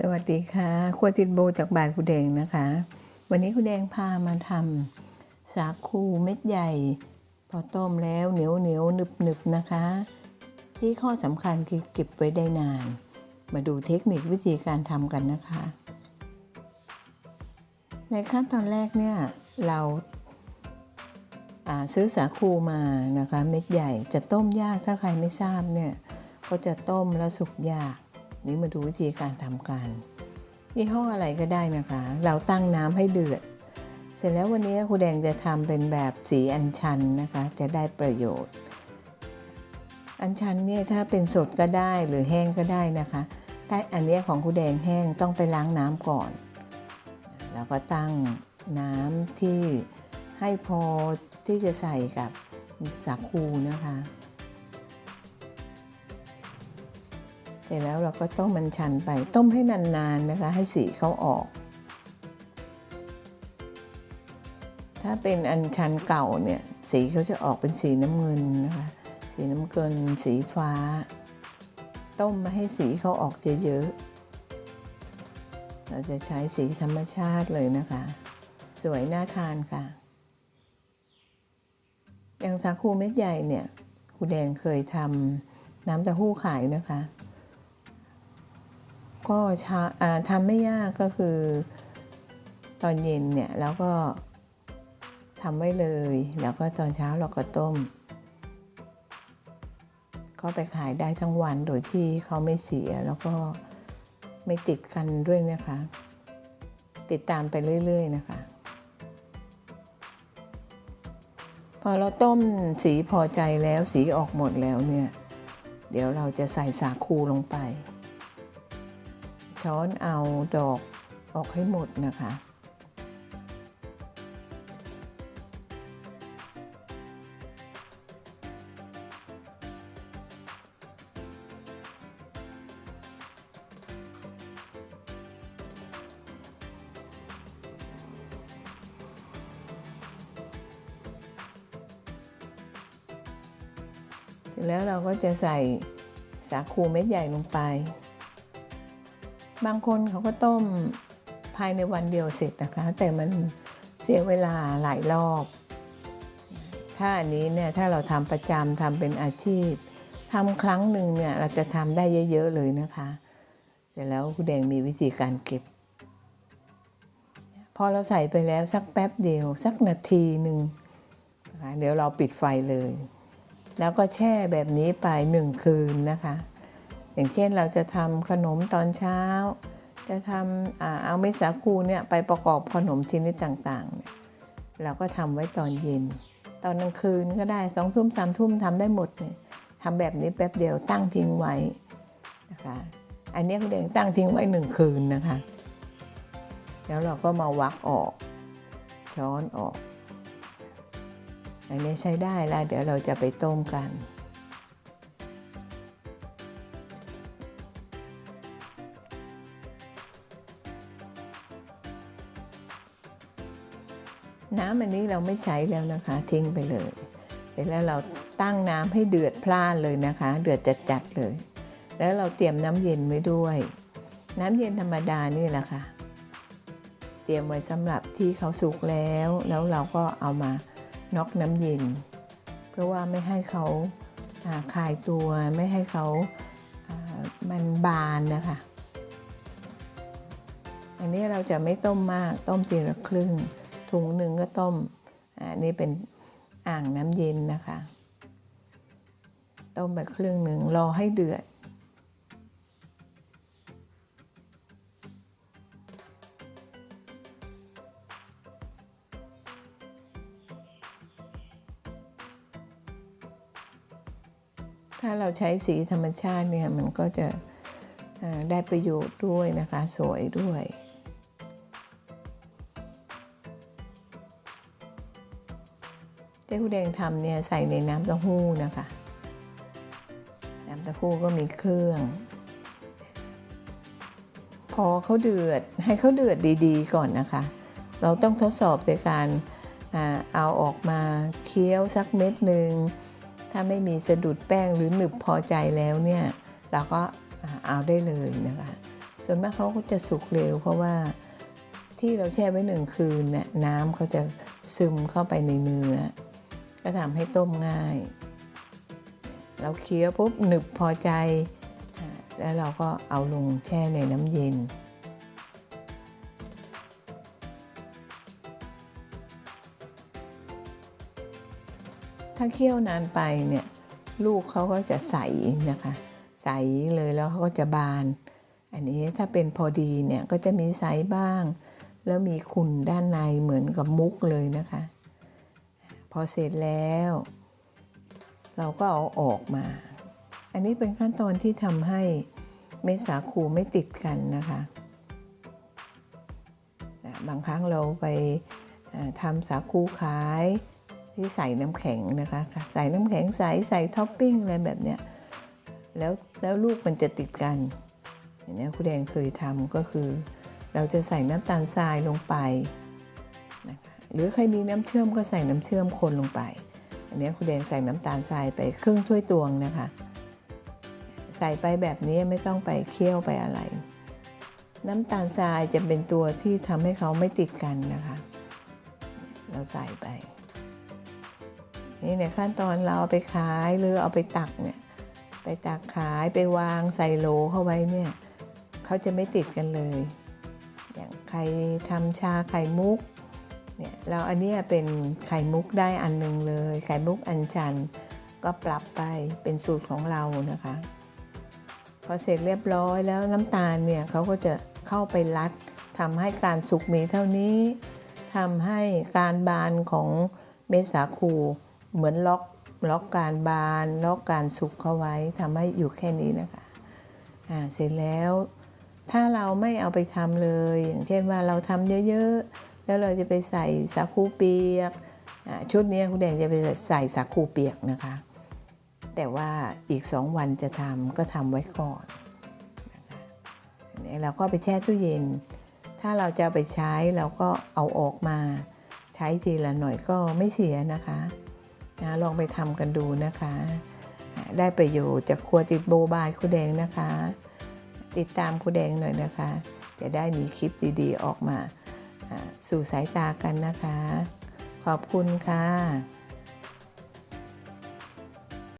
สวัสดีค่ะครัวจินโบจากบ้านคุณแดงนะคะ วันนี้คุณแดงพามาทำสาคูเม็ดใหญ่ พอต้มแล้วเหนียวเหนียวหนึบหนึบนะคะ ที่ข้อสำคัญคือเก็บไว้ได้นาน มาดูเทคนิควิธีการทำกันนะคะ ในขั้นตอนแรกเนี่ยเราซื้อสาคูมานะคะ เม็ดใหญ่จะต้มยากถ้าใครไม่ทราบเนี่ยก็จะต้มแล้วสุกยาก นี่มาดูวิธีการทำกันยี่ห้ออะไรก็ได้นะคะ เราตั้งน้ำให้เดือด เสร็จแล้ววันนี้ครูแดงจะทำเป็นแบบสีอัญชันนะคะ จะได้ประโยชน์ อัญชันเนี่ยถ้าเป็นสดก็ได้หรือแห้งก็ได้นะคะถ้าอันนี้ของครูแดงแห้งต้องไปล้างน้ำก่อน แล้วก็ตั้งน้ำที่ให้พอที่จะใส่กับสาคูนะคะ เสร็จแล้วเราก็ต้มมันชันไปต้มให้นานๆนะคะให้สีเขาออก ถ้าเป็นอันชันเก่าเนี่ยสีเขาจะออกเป็นสีน้ำเงินนะคะ สีน้ำเงินสีฟ้า ต้มมาให้สีเขาออกเยอะๆ เราจะใช้สีธรรมชาติเลยนะคะ สวยน่าทานค่ะ อย่างสาคูเม็ดใหญ่เนี่ยครูแดงเคยทำน้ำเต้าหู้ขายนะคะ ก็ทำไม่ยากก็คือ ตอนเย็นเนี่ยแล้วก็ทำไว้เลย แล้วก็ตอนเช้าเราก็ต้ม ก็ไปขายได้ทั้งวันโดยที่เขาไม่เสียแล้วก็ไม่ติดกันด้วยนะคะ ติดตามไปเรื่อย ๆ นะคะ พอเราต้มสีพอใจแล้วสีออกหมดแล้วเนี่ย เดี๋ยวเราจะใส่สาคูลงไป ช้อนเอาดอกออกให้หมดนะคะ แล้วเราก็จะใส่สาคูเม็ดใหญ่ลงไป บางคนเขาก็ต้มภายในวันเดียวเสร็จนะคะ แต่มันเสียเวลาหลายรอบ ถ้าอันนี้เนี่ยถ้าเราทำประจำทำเป็นอาชีพทำครั้งหนึ่งเนี่ยเราจะทำได้เยอะๆเลยนะคะเสร็จแล้วคุณแดงมีวิธีการเก็บ พอเราใส่ไปแล้วสักแป๊บเดียว สักนาทีหนึ่งนะคะเดี๋ยวเราปิดไฟเลย แล้วก็แช่แบบนี้ไปหนึ่งคืนนะคะ อย่างเช่นเราจะทำขนมตอนเช้า จะทำเอาเม็ดสาคูเนี่ยไปประกอบขนมชนิดต่างๆเนี่ยเราก็ทำไว้ตอนเย็น ตอนกลางคืนก็ได้สองทุ่มสามทุ่มทำได้หมดเลยทำแบบนี้แป๊บเดียวตั้งทิ้งไว้นะคะอันนี้คุณเดงตั้งทิ้งไว้หนึ่งคืนนะคะ แล้วเราก็มาวักออก ช้อนออก อันนี้ใช้ได้แล้วเดี๋ยวเราจะไปต้มกันำอันนี้เราไม่ใช้แล้วนะคะ ทิ้งไปเลย เสร็จแล้วเราตั้งน้ำให้เดือดพล่านเลยนะคะ เดือดจัดๆเลย แล้วเราเตรียมน้ำเย็นไว้ด้วย น้ำเย็นธรรมดานี่แหละค่ะ เตรียมไว้สำหรับที่เขาสุกแล้ว แล้วเราก็เอามาน็อกน้ำเย็น เพื่อว่าไม่ให้เขาคลายตัวไม่ให้เขาอ่ามันบานนะคะ อันนี้เราจะไม่ต้มมากต้มทีละครึ่ง ถุงหนึ่งก็ต้มอันนี้เป็นอ่างน้ำเย็นนะคะ ต้มไปครึ่งหนึ่งรอให้เดือด ถ้าเราใช้สีธรรมชาติเนี่ย มันก็จะอ่าได้ประโยชน์ด้วยนะคะ สวยด้วย เจ๊คุณแดงทำเนี่ยใส่ในน้ำเต้าหู้นะคะ น้ำเต้าหู้ก็มีเครื่อง พอเขาเดือดให้เขาเดือดดีๆ ก่อนนะคะ เราต้องทดสอบในการเอาออกมาเคี้ยวสักเม็ดหนึ่งถ้าไม่มีสะดุดแป้งหรือหนึบพอใจแล้วเนี่ย เราก็เอาได้เลยนะคะ ส่วนมากเขาก็จะสุกเร็ว เพราะว่าที่เราแช่ไว้หนึ่งคืนเนี่ยน้ำเขาจะซึมเข้าไปในเนื้อ ก็ทำให้ต้มง่าย เราเคี้ยวปุ๊บหนึบพอใจ แล้วเราก็เอาลงแช่ในน้ำเย็น ถ้าเคี่ยวนานไปเนี่ยลูกเขาก็จะใสนะคะ ใสเลยแล้วเขาก็จะบาน อันนี้ถ้าเป็นพอดีเนี่ยก็จะมีใสบ้าง แล้วมีขุ่นด้านในเหมือนกับมุกเลยนะคะ พอเสร็จแล้ว เราก็เอาออกมา อันนี้เป็นขั้นตอนที่ทำให้เม็ดสาคูไม่ติดกันนะคะบางครั้งเราไปทำสาคูขายที่ใส่น้ำแข็งนะคะ ใส่น้ำแข็งใส่ใส่ท็อปปิ้งอะไรแบบเนี้ยแล้วแล้วลูกมันจะติดกันอย่างนี้คุณแดงเคยทำก็คือ เราจะใส่น้ำตาลทรายลงไป หรือใครมีน้ำเชื่อมก็ใส่น้ำเชื่อมคนลงไป อันนี้คุณแดงใส่น้ำตาลทรายไปครึ่งถ้วยตวงนะคะ ใส่ไปแบบนี้ไม่ต้องไปเคี่ยวไปอะไร น้ำตาลทรายจะเป็นตัวที่ทำให้เขาไม่ติดกันนะคะ เราใส่ไป นี่ในขั้นตอนเราเอาไปขายหรือเอาไปตักเนี่ยไปตักขายไปวางใส่โหลเข้าไว้เนี่ยเขาจะไม่ติดกันเลย อย่างใครทำชาไข่มุก เนี่ยเราอันนี้เป็นไข่มุกได้อันหนึ่งเลย ไข่มุกอันชัน ก็ปรับไปเป็นสูตรของเรานะคะ พอเสร็จเรียบร้อยแล้วน้ำตาลเนี่ยเขาก็จะเข้าไปรัดทำให้การสุกมีเท่านี้ทำให้การบานของเม็ดสาคูเหมือนล็อกล็อกการบานล็อกการสุกเข้าไว้ทำให้อยู่แค่นี้นะคะอ่าเสร็จแล้วถ้าเราไม่เอาไปทำเลย อย่างเช่นว่าเราทำเยอะๆ แล้วเราจะไปใส่สาคูเปียก ชุดนี้คุณแดงจะไปใส่สาคูเปียกนะคะ แต่ว่าอีกสองวันจะทำก็ทำไว้ก่อนนี่เราก็ไปแช่ตู้เย็น ถ้าเราจะไปใช้เราก็เอาออกมาใช้ทีละหน่อยก็ไม่เสียนะคะนะลองไปทำกันดูนะคะ ได้ประโยชน์จากครัวติดโบบายคุณแดงนะคะ ติดตามครูแดงหน่อยนะคะ จะได้มีคลิปดีๆออกมา สู่สายตากันนะคะ ขอบคุณค่ะ